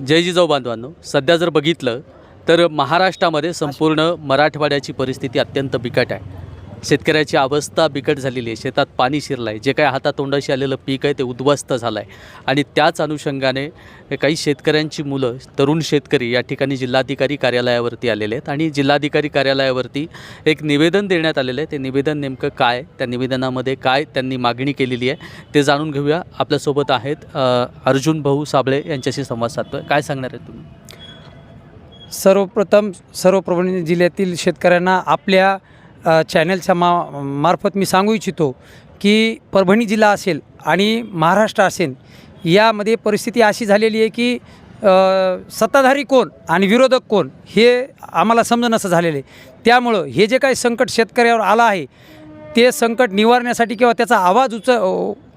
जय जिजाऊ बांधवांनो. सध्या जर बघितलं तर महाराष्ट्रामध्ये संपूर्ण मराठवाड्याची परिस्थिती अत्यंत बिकट आहे. शेतकऱ्याची अवस्था बिकट झालेली आहे. शेतात पाणी शिरलं आहे जे काय हातातोंडाशी आलेलं पीक आहे ते उद्ध्वस्त झालं आहे आणि त्याच अनुषंगाने काही शेतकऱ्यांची मुलं तरुण शेतकरी या ठिकाणी जिल्हाधिकारी कार्यालयावरती आलेले आहेत. आणि जिल्हाधिकारी कार्यालयावरती एक निवेदन देण्यात आलेलं आहे. ते निवेदन नेमकं काय त्या निवेदनामध्ये काय त्यांनी मागणी केलेली आहे? ते जाणून घेऊया. आपल्यासोबत आहेत अर्जुन भाऊ साबळे यांच्याशी संवाद साधतो आहे काय सांगणार आहे तुम्ही? सर्वप्रथम सर्वप्रभणी जिल्ह्यातील शेतकऱ्यांना आपल्या चॅनलच्या मा मार्फत मी सांगू इच्छितो की परभणी जिल्हा असेल आणि महाराष्ट्र असेल यामध्ये परिस्थिती अशी झालेली आहे की सत्ताधारी कोण आणि विरोधक कोण हे आम्हाला समजण असं झालेलं आहे. त्यामुळं हे जे काही संकट शेतकऱ्यावर आलं आहे ते संकट निवारण्यासाठी किंवा त्याचा आवाज उच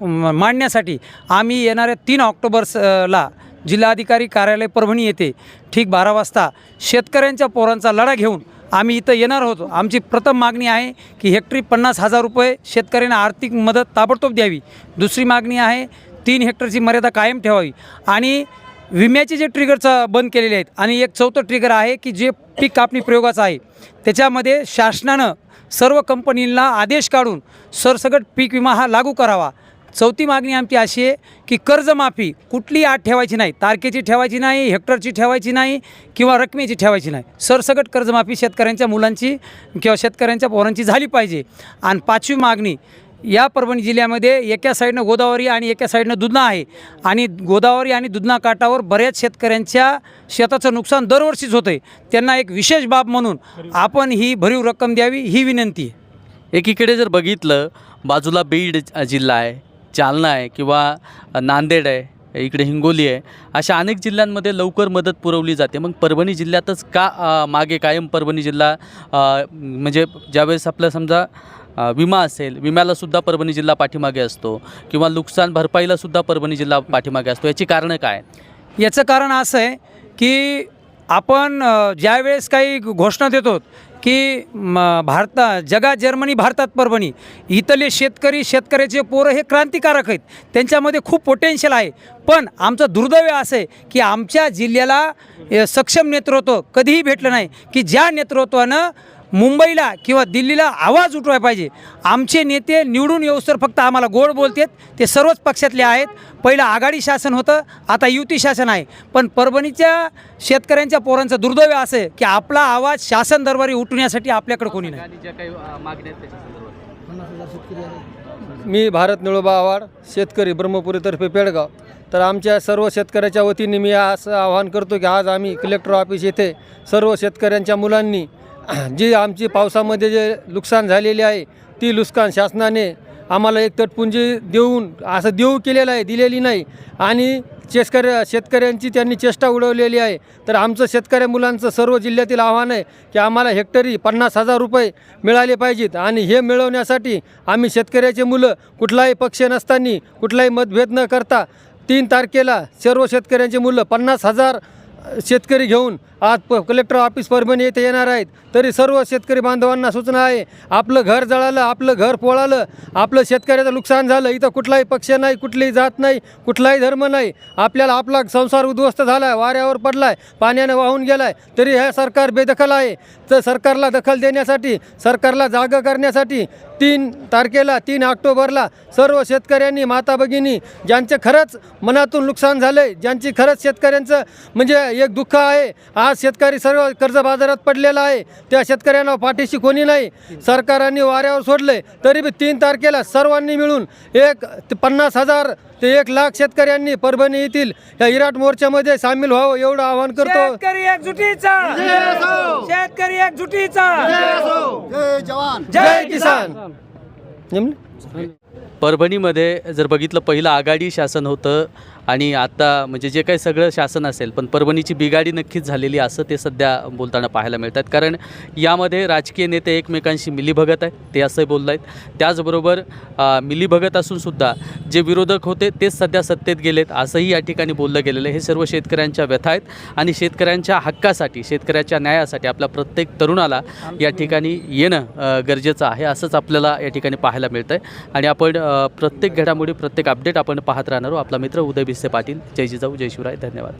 मांडण्यासाठी आम्ही येणाऱ्या तीन ऑक्टोबर्सला जिल्हाधिकारी कार्यालय परभणी येथे ठीक बारा वाजता शेतकऱ्यांच्या पोरांचा लढा घेऊन आम्ही इथं येणार होतो. आमची प्रथम मागणी आहे की हेक्टरी पन्नास हजार रुपये शेतकऱ्यांना आर्थिक मदत ताबडतोब द्यावी. दुसरी मागणी आहे तीन हेक्टरची मर्यादा कायम ठेवावी. आणि विम्याचे जे ट्रिगरचा बंद केलेले आहेत आणि एक चौथं ट्रिगर आहे की जे पीक कापणी प्रयोगाचं आहे. त्याच्यामध्ये शासनानं सर्व कंपनींना आदेश काढून सरसगट पीक विमा हा लागू करावा. चौथी मागणी आमची अशी आहे की कर्जमाफी कुठली आठ ठेवायची नाही तारखेची ठेवायची नाही हेक्टरची ठेवायची नाही किंवा रकमेची ठेवायची नाही. सरसकट कर्जमाफी शेतकऱ्यांच्या मुलांची किंवा शेतकऱ्यांच्या पोरांची झाली पाहिजे. आणि पाचवी मागणी या परभणी जिल्ह्यामध्ये एका साईडनं गोदावरी आणि एका साईडनं दुधना आहे. आणि गोदावरी आणि दुधना काठावर बऱ्याच शेतकऱ्यांच्या शेताचं नुकसान दरवर्षीच होतं आहे त्यांना एक विशेष बाब म्हणून आपण ही भरीव रक्कम द्यावी ही विनंती आहे. एकीकडे जर बघितलं बाजूला बीड जिल्हा आहे जालना आहे किंवा नांदेड आहे इकडे हिंगोली आहे अशा अनेक जिल्ह्यांमध्ये लवकर मदत पुरवली जाते. मग परभणी जिल्ह्यातच का मागे कायम परभणी जिल्हा म्हणजे ज्यावेळेस आपला समजा विमा असेल विम्यालासुद्धा परभणी जिल्हा पाठीमागे असतो किंवा नुकसान भरपाईलासुद्धा परभणी जिल्हा पाठीमागे असतो याची कारणं काय? याचं कारण असं आहे की आपण ज्यावेळेस काही घोषणा देतो की भारता जगात जर्मनी भारतात परभणी. इथले शेतकरी शेतकऱ्याचे पोरं हे क्रांतिकारक आहेत. त्यांच्यामध्ये खूप पोटेन्शियल आहे. पण आमचं दुर्दैव असं आहे की आमच्या जिल्ह्याला सक्षम नेतृत्व कधीही भेटलं नाही. की ज्या नेतृत्वानं मुंबईला किंवा दिल्लीला आवाज उठवाय पाहिजे. आमचे नेते निवडून येऊस्तर फक्त आम्हाला गोड बोलतात. ते सर्वच पक्षातले आहेत. पहिलं आघाडी शासन होतं आता युती शासन आहे. पण परभणीच्या शेतकऱ्यांच्या पोरांचं दुर्दैव असं आहे की आपला आवाज शासन दरबारी उठवण्यासाठी आपल्याकडे कोणी नाही. मी भारत निळोबा आव्हाड शेतकरी ब्रह्मपुरीतर्फे पेडगाव. तर आमच्या सर्व शेतकऱ्याच्या वतीने मी असं आवाहन करतो की आज आम्ही कलेक्टर ऑफिस येथे सर्व शेतकऱ्यांच्या मुलांनी जी आमची पावसामध्ये जे नुकसान झालेले आहे ती नुकसान शासनाने आम्हाला एक तटपुंजी देऊन असं देऊ केलेलं आहे दिलेली नाही. आणि शेतकऱ्या शेतकऱ्यांची त्यांनी चेष्टा उडवलेली आहे. तर आमचं शेतकऱ्या मुलांचं सर्व जिल्ह्यातील आव्हान आहे की आम्हाला हेक्टरी पन्नास हजार रुपये मिळाले पाहिजेत. आणि हे मिळवण्यासाठी आम्ही शेतकऱ्याचे मुलं कुठलाही पक्ष नसताना कुठलाही मतभेद न करता तीन तारखेला सर्व शेतकऱ्यांची मुलं पन्नास हजार शेतकरी घेऊन आज प कलेक्टर ऑफिस परभणी येथे येणार आहेत. तरी सर्व शेतकरी बांधवांना सूचना आहे आपलं घर जळालं आपलं घर पोळालं आपलं शेतकऱ्याचं नुकसान झालं इथं कुठलाही पक्ष नाही कुठलीही जात नाही कुठलाही धर्म नाही. आपल्याला आपला संसार उद्ध्वस्त झाला आहे वाऱ्यावर पडला आहे पाण्यानं वाहून गेला आहे तरी हे सरकार बेदखल आहे. तर सरकारला दखल देण्यासाठी सरकारला जागं करण्यासाठी तीन तारखेला तीन ऑक्टोबरला सर्व शेतकऱ्यांनी माता भगिनी ज्यांचं खरंच मनातून नुकसान झालं आहे ज्यांची खरंच शेतकऱ्यांचं म्हणजे एक दुःख आहे आज शेतकरी सर्व कर्जबाजारात पडलेला आहे. त्या शेतकऱ्यांना पाठीशी कोणी नाही. सरकारांनी वाऱ्यावर सोडले तरी बी तीन तारखेला सर्वांनी मिळून एक ते पन्नास हजार ते एक लाख शेतकऱ्यांनी परभणी येथील या विराट मोर्चामध्ये सामील व्हावं एवढं आवाहन करतो. शेतकरी एकजुटीचा. शेतकरी एकजुटीचा. जय किसान? परभणीमध्ये जर बघितलं पहिलं आघाडी शासन होतं. आणि आता म्हणजे जे काही सगळं शासन असेल पण परभणीची बिगाडी नक्कीच झालेली असं ते सध्या बोलताना पाहायला मिळतात. कारण यामध्ये राजकीय नेते एकमेकांशी मिलीभगत आहे ते असं बोलत आहेत त्याचबरोबर मिलीभगत असूनसुद्धा जे विरोधक होते तेच सध्या सत्तेत गेलेत असंही या ठिकाणी बोललं गेलेलं आहे. हे सर्व शेतकऱ्यांच्या व्यथा आहेत आणि शेतकऱ्यांच्या हक्कासाठी शेतकऱ्याच्या न्यायासाठी आपल्या प्रत्येक तरुणाला या ठिकाणी येणं गरजेचं आहे असंच आपल्याला या ठिकाणी पाहायला मिळतं आहे आणि आपण प्रत्येक घडामोडी प्रत्येक अपडेट आपण पाहत राहणार आहोत. आपला मित्र उदय भिसे पाटील जय जिजाऊ जय शिवराय धन्यवाद.